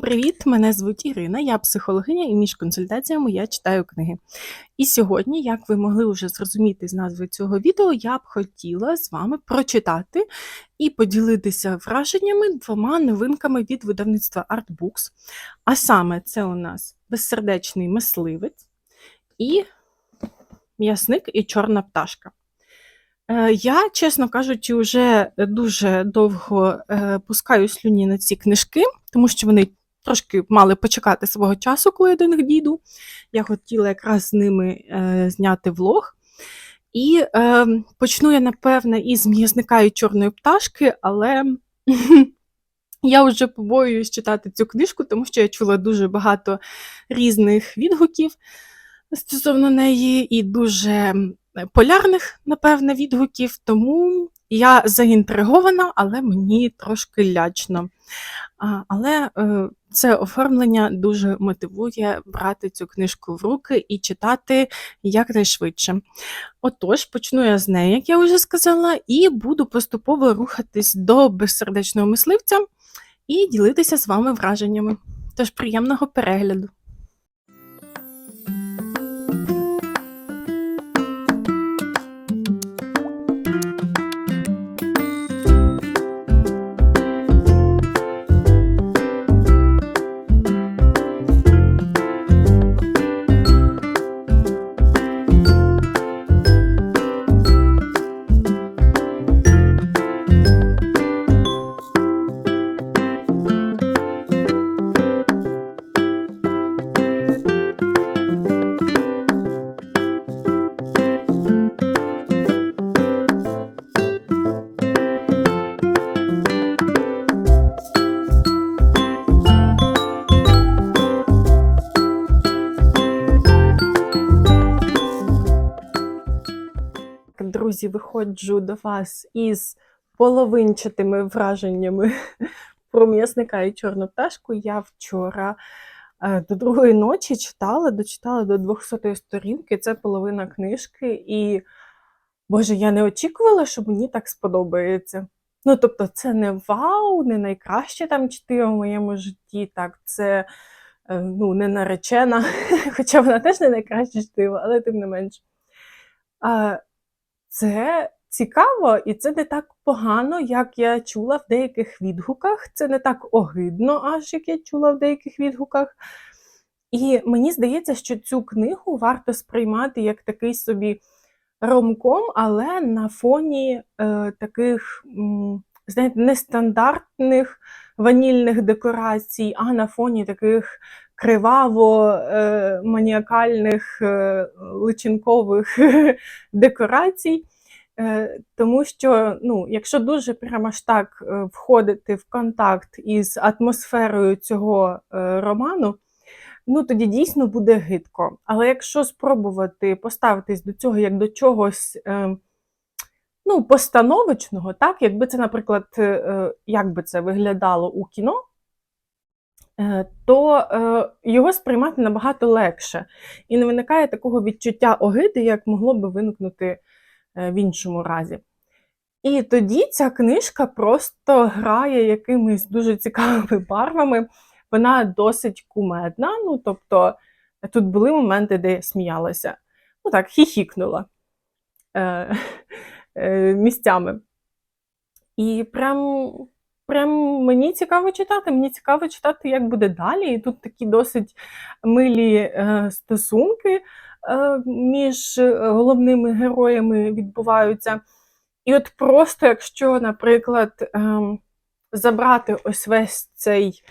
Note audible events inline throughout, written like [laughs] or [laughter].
Привіт! Мене звуть Ірина, я психологиня і між консультаціями я читаю книги. І сьогодні, як ви могли вже зрозуміти з назви цього відео, я б хотіла з вами прочитати і поділитися враженнями двома новинками від видавництва Artbooks. А саме це у нас безсердечний мисливець і м'ясник і чорна пташка. Е, Я, чесно кажучи, вже дуже довго е, пускаю слюні на ці книжки, тому що вони трошки мали почекати свого часу, коли я до них дійду. Я хотіла якраз з ними е, зняти влог. І е, почну я, напевне, із м'ясника і чорної пташки, але [laughs] я вже побоююсь читати цю книжку, тому що я чула дуже багато різних відгуків стосовно неї, і дуже полярних, напевне, відгуків. Тому я заінтригована, але мені трошки лячно. А, Але е, це оформлення дуже мотивує брати цю книжку в руки і читати якнайшвидше. Отож, почну я з неї, як я вже сказала, і буду поступово рухатись до безсердечного мисливця і ділитися з вами враженнями. Тож приємного перегляду. Друзі, виходжу до вас із половинчатими враженнями [laughs] про м'ясника і чорну пташку. Я вчора е, до другої ночі читала, дочитала до 200 сторінки. Це половина книжки, і Боже, я не очікувала, що мені так сподобається. Ну, тобто, це не вау, не найкраще там читила в моєму житті. Так, це е, ну, не наречена, [laughs] хоча вона теж не найкраще чтива, але тим не менш. Це цікаво, і це не так погано, як я чула в деяких відгуках. Це не так огидно, аж як я чула в деяких відгуках. І мені здається, що цю книгу варто сприймати як такий собі ромком, але на фоні е, таких, знаєте, нестандартних ванільних декорацій, а на фоні таких криваво е, маніакальних е, личинкових [laughs] декорацій. Е, Тому що, ну, якщо дуже прямо ж так е, входити в контакт із атмосферою цього роману, ну тоді дійсно буде гидко. Але якщо спробувати поставитись до цього як до чогось ну, постановочного, так, якби це, наприклад, як би це виглядало у кіно, то е, його сприймати набагато легше. І не виникає такого відчуття огиди, як могло би виникнути е, в іншому разі. І тоді ця книжка просто грає якимись дуже цікавими [laughs] барвами. Вона досить кумедна. Ну, тобто, тут були моменти, де я сміялася. Ну так, хіхікнула е, [laughs] е, місцями. І прям, прям мені цікаво читати. Мені цікаво читати, як буде далі. І тут такі досить милі е, стосунки е, між головними героями відбуваються. І от просто, якщо, наприклад, ем, забрати ось весь цей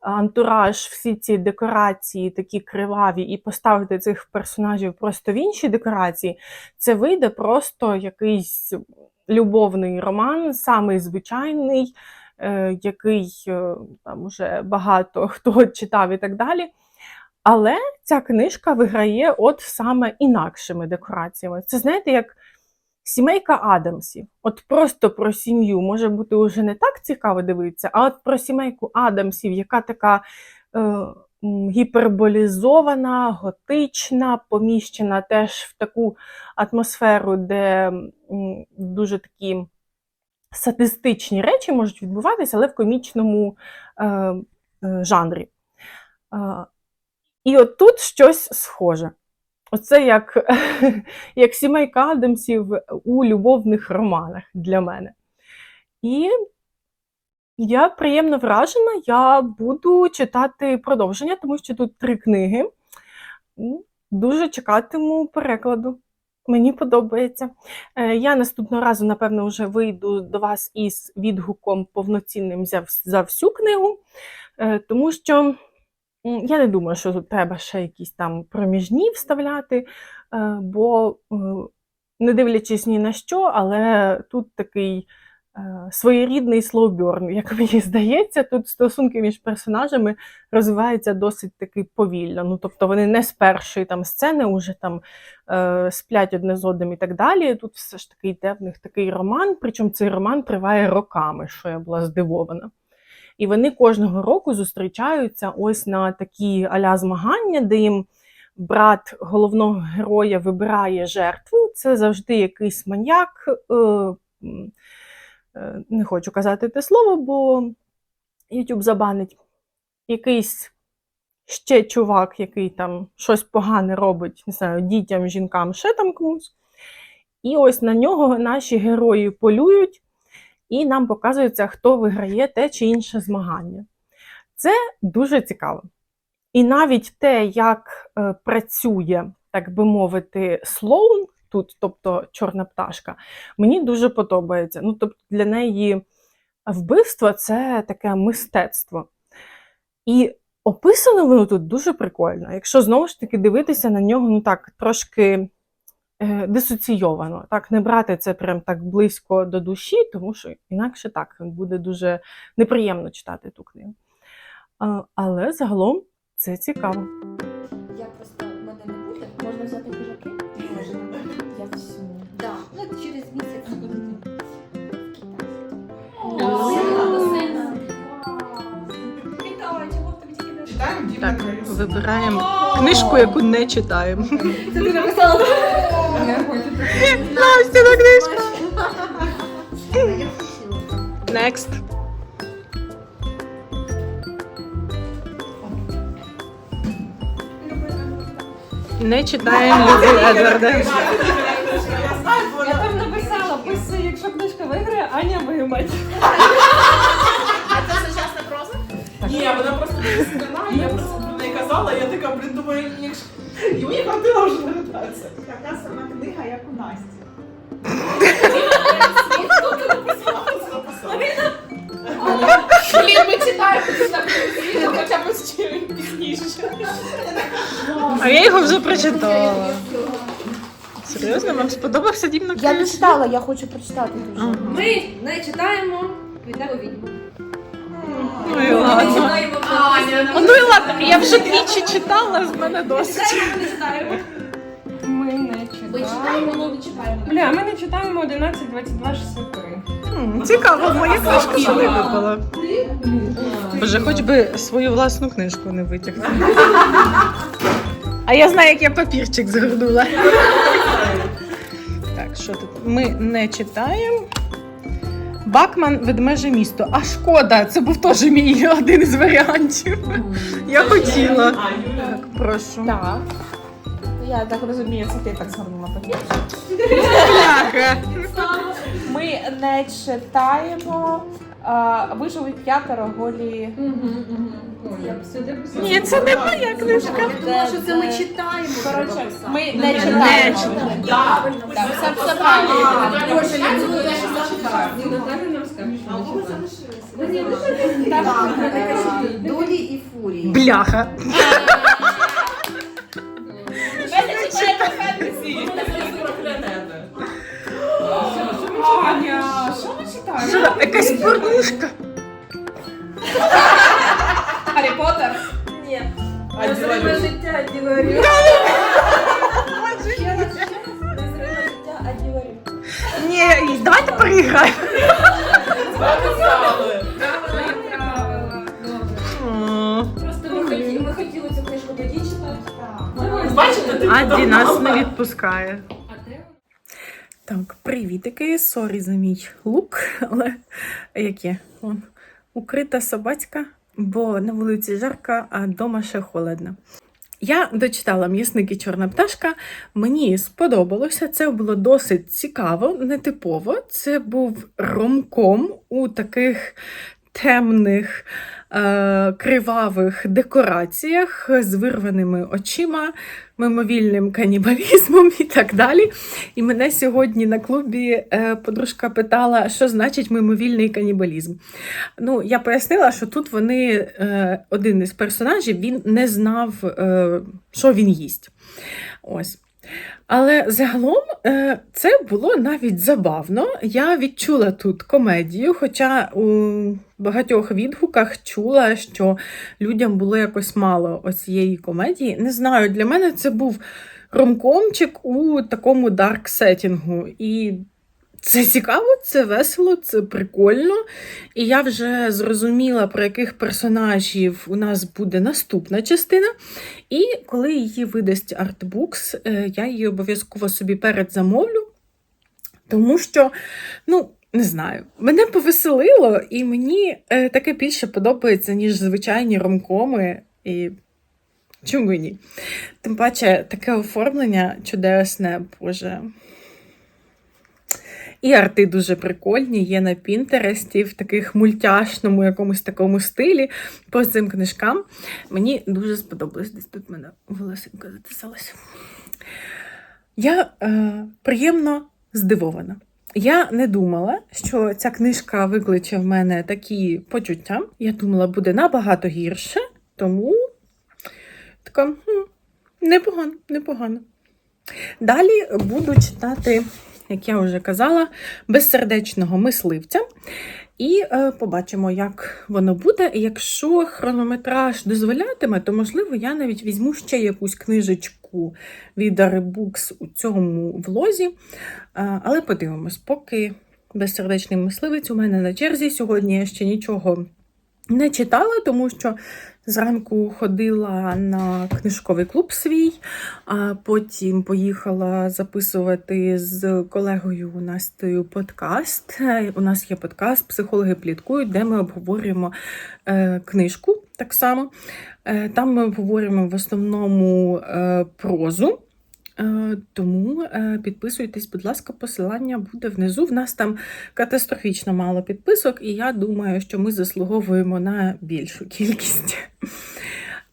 антураж, всі ці декорації такі криваві, і поставити цих персонажів просто в інші декорації, це вийде просто якийсь любовний роман, самий звичайний, е, який е, там уже багато [laughs] хто читав і так далі. Але ця книжка виграє от саме інакшими декораціями. Це знаєте, як сімейка Адамсів. От просто про сім'ю може бути вже не так цікаво дивитися, а от про сімейку Адамсів, яка така е, гіперболізована, готична, поміщена теж в таку атмосферу, де дуже такі садистичні речі можуть відбуватися, але в комічному е, е, жанрі. А, І от тут щось схоже. Оце як, [laughs] як сімейка Адамсів у любовних романах для мене. І я приємно вражена, я буду читати продовження, тому що тут три книги. Дуже чекатиму перекладу. Мені подобається. Е, Я наступного разу, напевно, вже вийду до вас із відгуком повноцінним за, всю книгу, е, тому що я не думаю, що тут треба ще якісь там проміжні вставляти, е, бо, не дивлячись ні на що, але тут такий своєрідний слоуберн, як мені здається, тут стосунки між персонажами розвиваються досить таки повільно. Ну, тобто вони не з першої там сцени вже там е, сплять одне з одним і так далі. Тут все ж таки йде в них такий роман, причому цей роман триває роками, що я була здивована. І вони кожного року зустрічаються ось на такі аля змагання, де їм брат головного героя вибирає жертву. Це завжди якийсь маньяк. Е, е, не хочу казати те слово, бо YouTube забанить. Якийсь ще чувак, який там щось погане робить, не знаю, дітям, жінкам, ще там комусь. І ось на нього наші герої полюють, і нам показується, хто виграє те чи інше змагання. Це дуже цікаво. І навіть те, як е, працює, так би мовити, слоун тут, тобто чорна пташка, мені дуже подобається. Ну, тобто для неї вбивство це таке мистецтво. І описано воно тут дуже прикольно. Якщо знову ж таки дивитися на нього, ну так, трошки е, дисоційовано, так, не брати це прям так близько до душі, тому що інакше так буде дуже неприємно читати ту книгу. Але загалом це цікаво. Так, вибираємо книжку, яку не читаємо. Це ти написала? Настя, на книжку! Next. Не читаємо Лізі Едварда. Виграє, Аня вимать. Ні, вона просто скана, я просто про неї казала, я така, блін, думаю, якщо... І мені хватило вже нагадатися. Така сама книга, як у Насті. Це це? Блін, ми читаємо хоча б з чим пізніше. А я його вже прочитала. Серйозно, вам сподобався дім на Я не читала, я хочу прочитати дуже. Ми не читаємо Квітневу відьму. Ну і ладно. читаємо Аня. Ну і ладно, я вже двічі читала, з мене досить. Ми не читаємо. Ми не читаємо. читаємо, але не читаємо. Бля, ми не читаємо 11, 22, 63. М, Цікаво, моя книжки не випала. Боже, хоч би свою власну книжку не витягти. А я знаю, як я папірчик згорнула. Що тут? Ми не читаємо. Бакман ведмеже місто. А шкода, це був теж мій один із варіантів. Я хотіла. Так, прошу. Так. Я так розумію, це ти так згорнула папір. Ми не читаємо. А, Вижили п'ятеро голі. Я б сюди писала. Ні, це не моя книжка. думала, що це ми читаємо. Коротше, ми не Не читаємо. Так, Так, все, все правильно. Боже, я буду теж читаю. Ні, Наталя нам скаже, А у не кого читає. Долі і фурії. Бляха. Ми не читаємо фентезі. Аня, що ми читаємо? Що, якась порнушка? Гаррі Поттер. А Діла життя Діларі. Ні, давайте переіграємо. написали. Просто ми хотіли, ми хотіли цю книжку тоді читати. Бачите, ти Аді нас подумала. не відпускає. Так, привітики, сорі за мій лук, [laughs] але яке? Вон, укрита собацька бо на вулиці жарко, а вдома ще холодно. Я дочитала м'ясники чорна пташка. Мені сподобалося. Це було досить цікаво, нетипово. Це був ромком у таких темних, е, кривавих декораціях з вирваними очима, мимовільним канібалізмом і так далі. І мене сьогодні на клубі е, подружка питала, що значить мимовільний канібалізм. Ну, я пояснила, що тут вони, е, один із персонажів, він не знав, що він їсть. Ось. Але загалом е, це було навіть забавно. Я відчула тут комедію, хоча у багатьох відгуках чула, що людям було якось мало оцієї комедії. Не знаю, для мене це був ромкомчик у такому дарк сетінгу. І це цікаво, це весело, це прикольно. І я вже зрозуміла, про яких персонажів у нас буде наступна частина. І коли її видасть артбукс, е, я її обов'язково собі передзамовлю, тому що, ну, не знаю, мене повеселило, і мені е, таке більше подобається, ніж звичайні ромкоми. І чому ні? Тим паче, таке оформлення чудесне, Боже. І арти дуже прикольні, є на Пінтересті в таких мультяшному якомусь такому стилі по цим книжкам. Мені дуже сподобалось. Десь тут мене волосинка затисалася. Я е, приємно здивована. Я не думала, що ця книжка викличе в мене такі почуття. Я думала, буде набагато гірше, тому така хм, непогано, непогано. Далі буду читати, як я вже казала, безсердечного мисливця. І е, побачимо, як воно буде. Якщо хронометраж дозволятиме, то можливо я навіть візьму ще якусь книжечку від Aribooks у цьому влозі. Е, але подивимось, поки безсердечний мисливець у мене на черзі. Сьогодні я ще нічого не читала, тому що зранку ходила на книжковий клуб свій, а потім поїхала записувати з колегою Настею подкаст. У нас є подкаст Психологи пліткують, де ми обговорюємо е, книжку так само. Е, там ми обговорюємо в основному е, прозу. Е, Тому е, підписуйтесь, будь ласка, посилання буде внизу. В нас там катастрофічно мало підписок, і я думаю, що ми заслуговуємо на більшу кількість.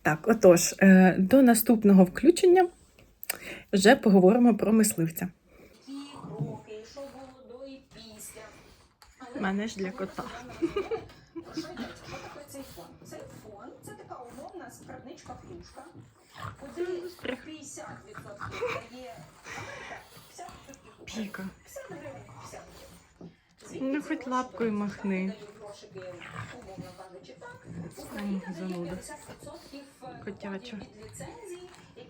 Так, отож, е, до наступного включення вже поговоримо про мисливця. Мене ж для кота. Цей фон? Цей фон це така умовна скарбничка плюшка, куди 50% дає Америка, 50% Україна. Піка. 50 гривень, 50 гривень. Ну, хоч лапкою махни. Зануда. 50% Котяча.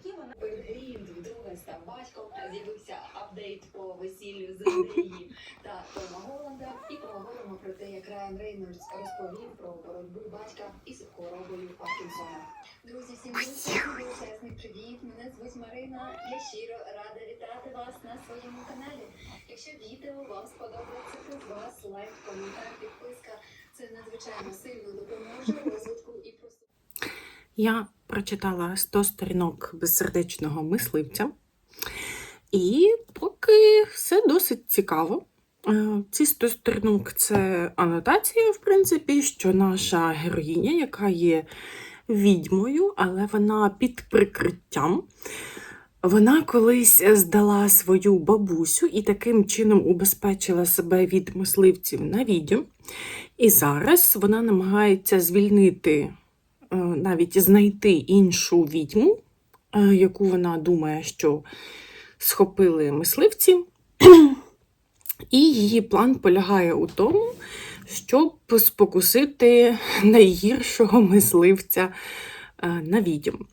Які вона Грінд вдруге став батьком, з'явився апдейт по весіллю з [laughs] Індії та Тома Голланда. І поговоримо про те, як Райан Рейнольдс розповів про боротьбу батька із хворобою Паркінсона. Друзі, всім! Учасник привіт! Мене звуть Марина. Я щиро рада вітати вас на своєму каналі. Якщо відео вам сподобається, то вас лайк, коментар, підписка. Це надзвичайно сильно допоможе розвитку і просуванню. Я прочитала 100 сторінок безсердечного мисливця, і поки все досить цікаво. Е, Ці 100 сторінок це анотація, в принципі, що наша героїня, яка є відьмою, але вона під прикриттям. Вона колись здала свою бабусю і таким чином убезпечила себе від мисливців на відьом. І зараз вона намагається звільнити навіть знайти іншу відьму, е, яку вона думає, що схопили мисливці. І її план полягає у тому, щоб спокусити найгіршого мисливця е, на відьом.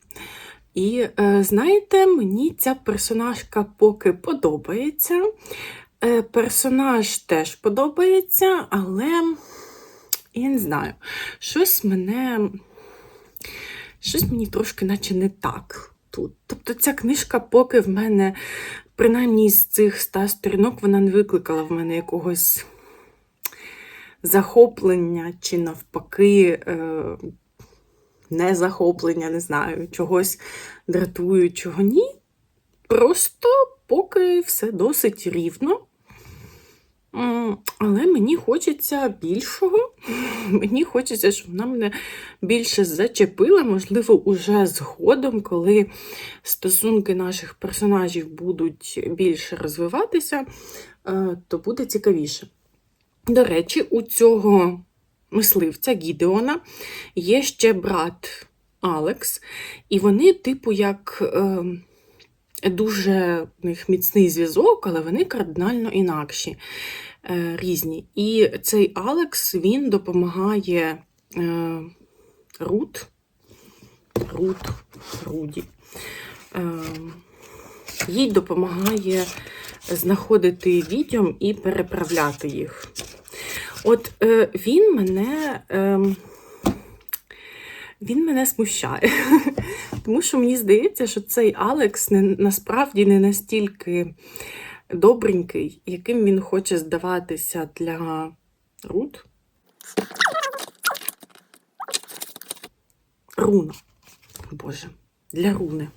І е, знаєте, мені ця персонажка поки подобається. Е, персонаж теж подобається, але я не знаю, щось мене. Щось мені трошки наче не так тут. Тобто ця книжка поки в мене, принаймні з цих ста сторінок, вона не викликала в мене якогось захоплення чи навпаки е, не захоплення, не знаю, чогось дратую, чого ні. Просто поки все досить рівно. Але мені хочеться більшого. [laughs] Мені хочеться, щоб вона мене більше зачепила, можливо, уже згодом, коли стосунки наших персонажів будуть більше розвиватися, е, то буде цікавіше. До речі, у цього мисливця Гідеона є ще брат Алекс, і вони, типу, як е, дуже в них міцний зв'язок, але вони кардинально інакші, е, різні. І цей Алекс він допомагає е, Рут, Рут, Руді. Е, їй допомагає знаходити відьом і переправляти їх. От він мене. Він мене смущає. [laughs] Тому що мені здається, що цей Алекс не, насправді не настільки добренький, яким він хоче здаватися для Рут. Руна. Боже, для руни.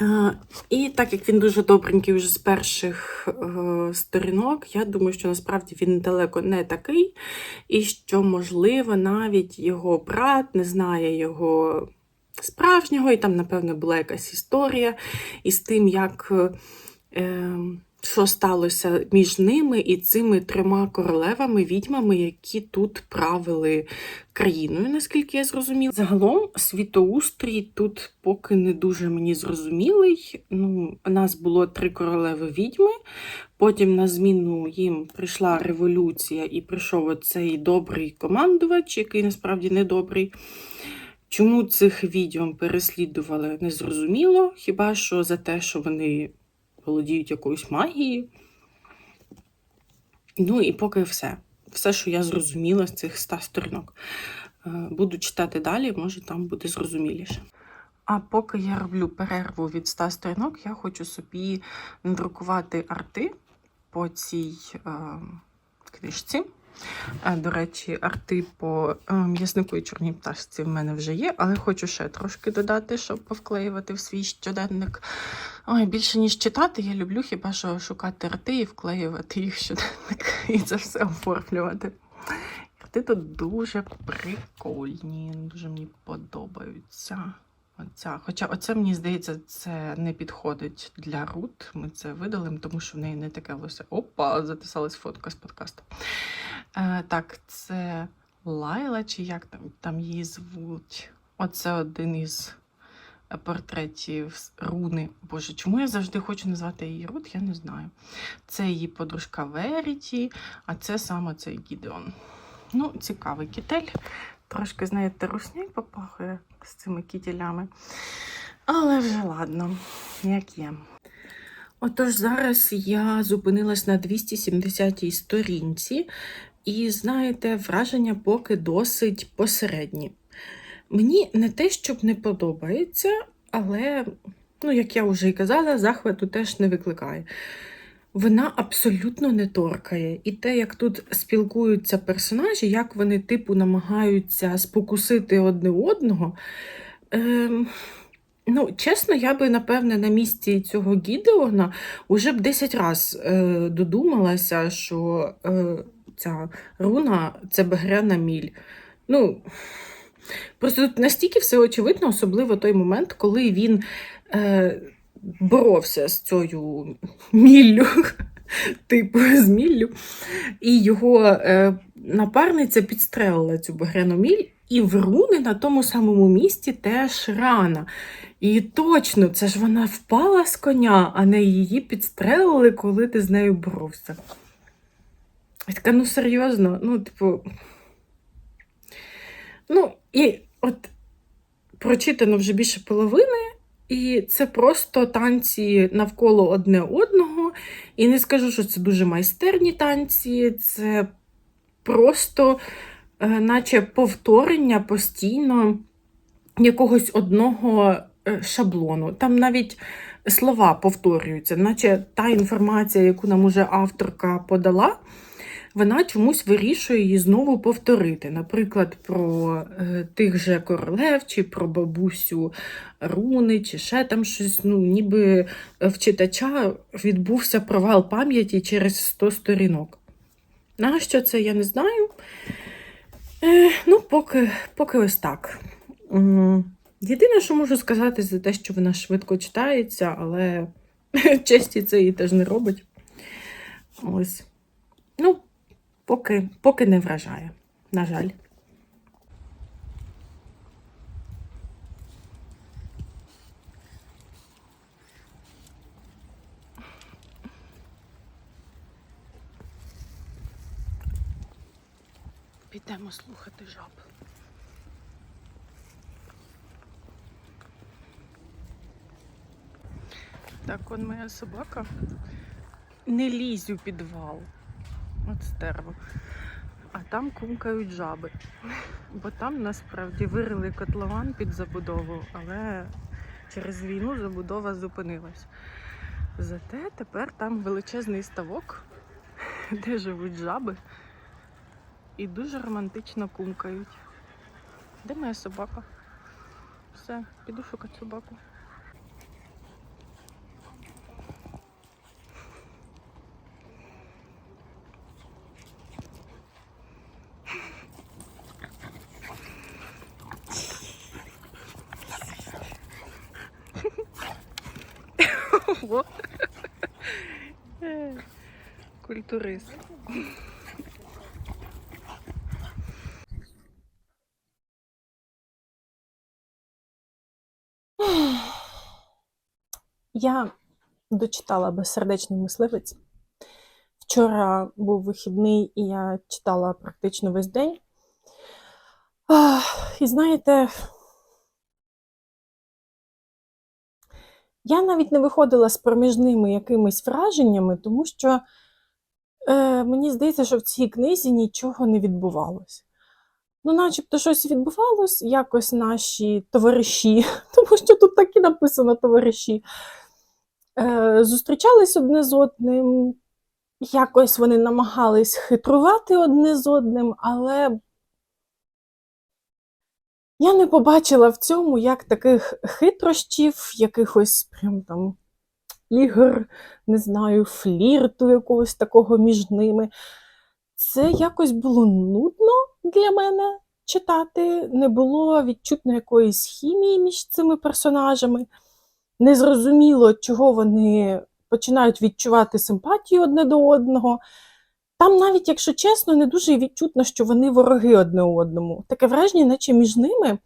Е, І так як він дуже добренький вже з перших е, сторінок, я думаю, що насправді він далеко не такий, і що, можливо, навіть його брат не знає його справжнього, і там, напевно, була якась історія із тим, як. Що сталося між ними і цими трьома королевами, відьмами, які тут правили країною, наскільки я зрозуміла. Загалом світоустрій тут поки не дуже мені зрозумілий. Ну, у нас було три королеви відьми. Потім на зміну їм прийшла революція і прийшов оцей добрий командувач, який насправді не добрий. Чому цих відьом переслідували, незрозуміло. Хіба що за те, що вони володіють якоюсь магією. Ну і поки все. Все, що я зрозуміла з цих ста сторінок. Е, Буду читати далі, може там буде зрозуміліше. А поки я роблю перерву від 100 сторінок, я хочу собі надрукувати арти по цій е, книжці. До речі, арти по е, м'яснику і чорній пташці в мене вже є, але хочу ще трошки додати, щоб повклеювати в свій щоденник. Ой, більше ніж читати, я люблю хіба що шукати арти і вклеювати їх в щоденник [laughs] і це все оформлювати. Арти тут дуже прикольні, дуже мені подобаються. Оця. Хоча оце, мені здається, це не підходить для Рут. Ми це видалимо, тому що в неї не таке волосся. Опа, затисалась фотка з подкасту. Е, так, це Лайла, чи як там, там її звуть? Оце один із портретів руни. Боже, чому я завжди хочу назвати її Рут, я не знаю. Це її подружка Веріті, а це саме цей Гідеон. Ну, цікавий кітель. Трошки, знаєте, русняк попахує з цими кітелями. Але вже ладно, як є. Отож, зараз я зупинилась на 270-й сторінці, і знаєте, враження поки досить посередні. Мені не те, щоб не подобається, але, ну, як я вже і казала, захвату теж не викликає. Вона абсолютно не торкає. І те, як тут спілкуються персонажі, як вони, типу, намагаються спокусити одне одного. Ем, ну, чесно, я би, напевне, на місці цього Гідеона уже б 10 разів е, додумалася, що е, ця руна це багряна міль. Ну, просто тут настільки все очевидно, особливо той момент, коли він. Е, боровся з цією міллю, [laughs] типу з міллю, і його е, напарниця підстрелила цю багряну міль, і в руни на тому самому місці теж рана. І точно, це ж вона впала з коня, а не її підстрелили, коли ти з нею боровся. Я така, ну серйозно, ну, типу. Ну, і от прочитано вже більше половини. І це просто танці навколо одне одного. І не скажу, що це дуже майстерні танці, це просто, е, наче повторення постійно якогось одного е, шаблону. Там навіть слова повторюються, наче та інформація, яку нам уже авторка подала, вона чомусь вирішує її знову повторити. Наприклад, про е, тих же королев, чи про бабусю руни, чи ще там щось. Ну, ніби в читача відбувся провал пам'яті через 100 сторінок. Нащо це, я не знаю. Е, ну, поки, поки ось так. Єдине, що можу сказати, за те, що вона швидко читається, але [laughs] честі це її теж не робить. Ось. Ну, поки, поки не вражає, на жаль. Підемо слухати жаб. Так, он моя собака. Не лізь у підвал. От стерво. А там кумкають жаби. Бо там насправді вирили котлован під забудову, але через війну забудова зупинилась. Зате тепер там величезний ставок, де живуть жаби, і дуже романтично кумкають. Де моя собака? Все, піду шукати собаку. Я дочитала безсердечний мисливець. Вчора був вихідний, і я читала практично весь день. І знаєте, я навіть не виходила з проміжними якимись враженнями, тому що е, мені здається, що в цій книзі нічого не відбувалося. Ну, начебто щось відбувалось, якось наші товариші, [laughs] тому що тут так і написано товариші, зустрічались одне з одним, якось вони намагались хитрувати одне з одним, але я не побачила в цьому як таких хитрощів, якихось прям там ігор, не знаю, флірту якогось такого між ними. Це якось було нудно для мене читати, не було відчутно якоїсь хімії між цими персонажами. Незрозуміло, чого вони починають відчувати симпатію одне до одного. Там навіть, якщо чесно, не дуже відчутно, що вони вороги одне одному. Таке враження, наче між ними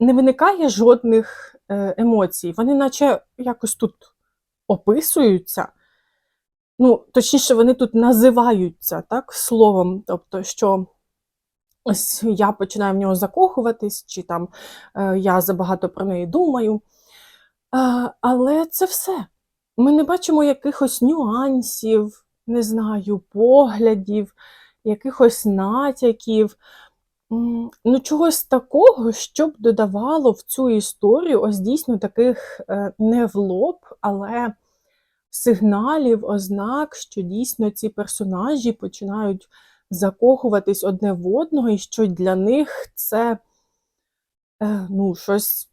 не виникає жодних е, емоцій. Вони наче якось тут описуються. Ну, точніше, вони тут називаються так, словом. Тобто, що ось я починаю в нього закохуватись, чи там е, я забагато про неї думаю. Але це все. Ми не бачимо якихось нюансів, не знаю, поглядів, якихось натяків. Ну, чогось такого, щоб додавало в цю історію ось дійсно таких е, не в лоб, але сигналів, ознак, що дійсно ці персонажі починають закохуватись одне в одного, і що для них це е, ну, щось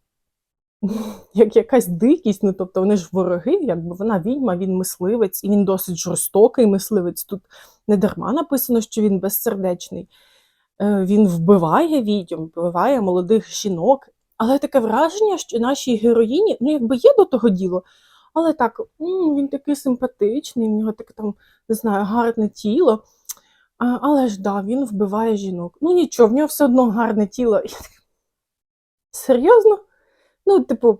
[laughs] як якась дикість, ну тобто вони ж вороги, якби вона відьма, він мисливець, і він досить жорстокий мисливець. Тут не дарма написано, що він безсердечний. Е, Він вбиває відьом, вбиває молодих жінок. Але таке враження, що нашій героїні, ну якби є до того діло, але так, він такий симпатичний, в нього таке там, не знаю, гарне тіло. Але ж да, він вбиває жінок. Ну нічого, в нього все одно гарне тіло. [laughs] Серйозно? Ну, типу.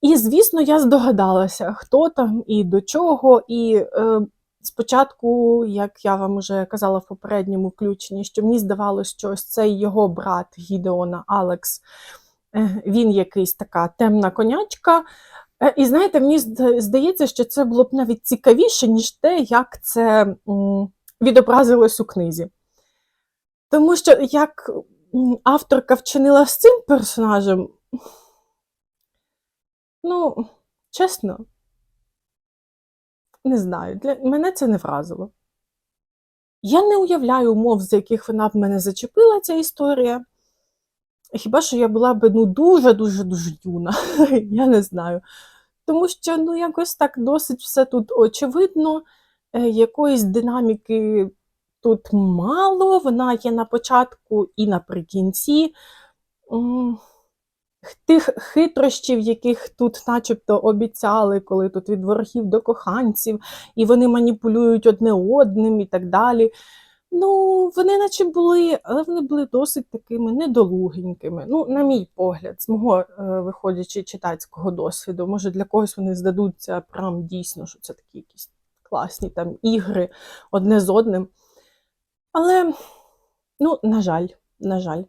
І, звісно, я здогадалася, хто там і до чого. І е, спочатку, як я вам вже казала в попередньому включенні, що мені здавалося, що ось цей його брат Гідеона Алекс, е, він якийсь така темна конячка. Е, І знаєте, мені здається, що це було б навіть цікавіше, ніж те, як це м, відобразилось у книзі. Тому що як авторка вчинила з цим персонажем, ну, чесно, не знаю, для мене це не вразило. Я не уявляю умов, за яких вона б мене зачепила, ця історія. Хіба що я була б ну, дуже-дуже дуже юна, [laughs] я не знаю. Тому що ну, якось так досить все тут очевидно, е, якоїсь динаміки тут мало, вона є на початку і наприкінці. Тих хитрощів, яких тут начебто обіцяли, коли тут від ворогів до коханців, і вони маніпулюють одне одним і так далі. Ну, вони наче були, але вони були досить такими недолугенькими. Ну, на мій погляд, з мого е, виходячи читацького досвіду, може для когось вони здадуться прям дійсно, що це такі якісь класні там ігри одне з одним. Але, ну, на жаль, на жаль.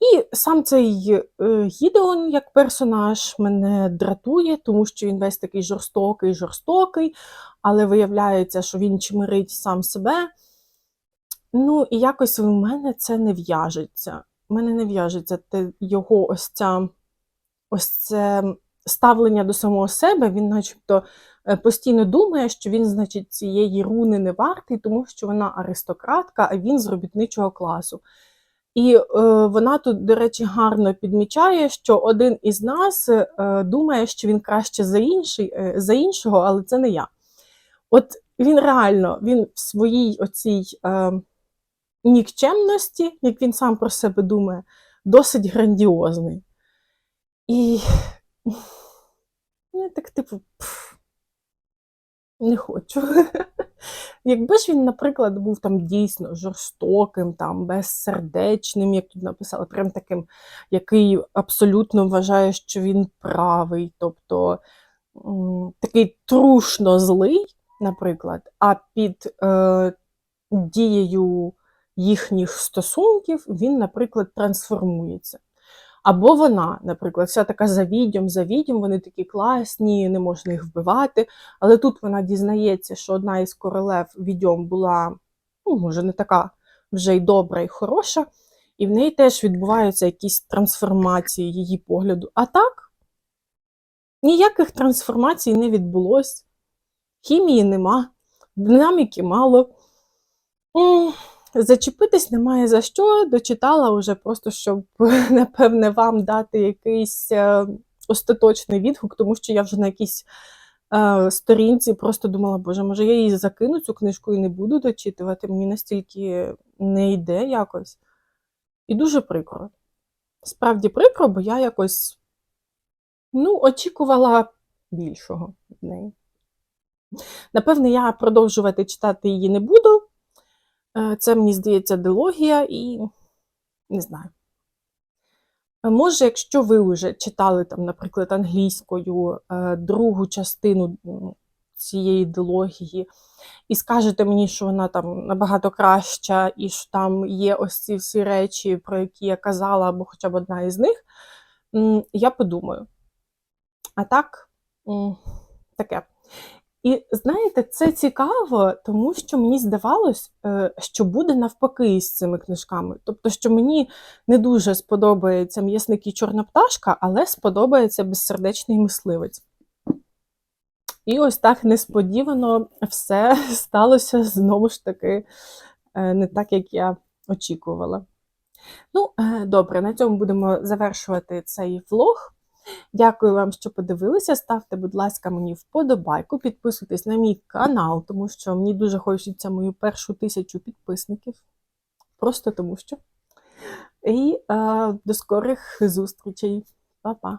І сам цей е, Гідеон як персонаж мене дратує, тому що він весь такий жорстокий, жорстокий, але виявляється, що він чмирить сам себе. Ну, і якось в мене це не в'яжеться. У мене не в'яжеться його ось ця ось це ставлення до самого себе. Він, начебто, е, постійно думає, що він, значить, цієї руни не вартий, тому що вона аристократка, а він з робітничого класу. І е, вона тут, до речі, гарно підмічає, що один із нас е, думає, що він краще за, інший, е, за іншого, але це не я. От він реально він в своїй оцій е, нікчемності, як він сам про себе думає, досить грандіозний. І я так, типу, пф, не хочу. [laughs] Якби ж він, наприклад, був там дійсно жорстоким, там, безсердечним, як тут написали, прям таким, який абсолютно вважає, що він правий, тобто такий трушно злий, наприклад, а під е, дією їхніх стосунків він, наприклад, трансформується. Або вона, наприклад, вся така за відьом, за відьом, вони такі класні, не можна їх вбивати. Але тут вона дізнається, що одна із королев відьом була, ну, може, не така вже й добра і хороша, і в неї теж відбуваються якісь трансформації її погляду. А так, ніяких трансформацій не відбулось, хімії нема, динаміки мало. Зачепитись немає за що, дочитала вже просто, щоб, [laughs] напевне, вам дати якийсь е, остаточний відгук, тому що я вже на якійсь е, сторінці просто думала, боже, може, я її закину цю книжку і не буду дочитувати. Мені настільки не йде якось. І дуже прикро. Справді прикро, бо я якось ну, очікувала більшого від неї. Напевне, я продовжувати читати її не буду. Е, Це, мені здається, дилогія і не знаю. Е, Може, якщо ви вже читали, там, наприклад, англійською е, другу частину цієї дилогії, і скажете мені, що вона там набагато краща, і що там є ось ці всі речі, про які я казала, або хоча б одна із них, я подумаю. А так, таке. І знаєте, це цікаво, тому що мені здавалось, е, що буде навпаки з цими книжками. Тобто, що мені не дуже сподобається м'ясник і чорна пташка, але сподобається безсердечний мисливець. І ось так несподівано все [laughs] сталося знову ж таки е, не так, як я очікувала. Ну, е, добре, на цьому будемо завершувати цей влог. Дякую вам, що подивилися. Ставте, будь ласка, мені вподобайку, підписуйтесь на мій канал, тому що мені дуже хочеться мою першу тисячу підписників. Просто тому що. І е, до скорих зустрічей. Па-па!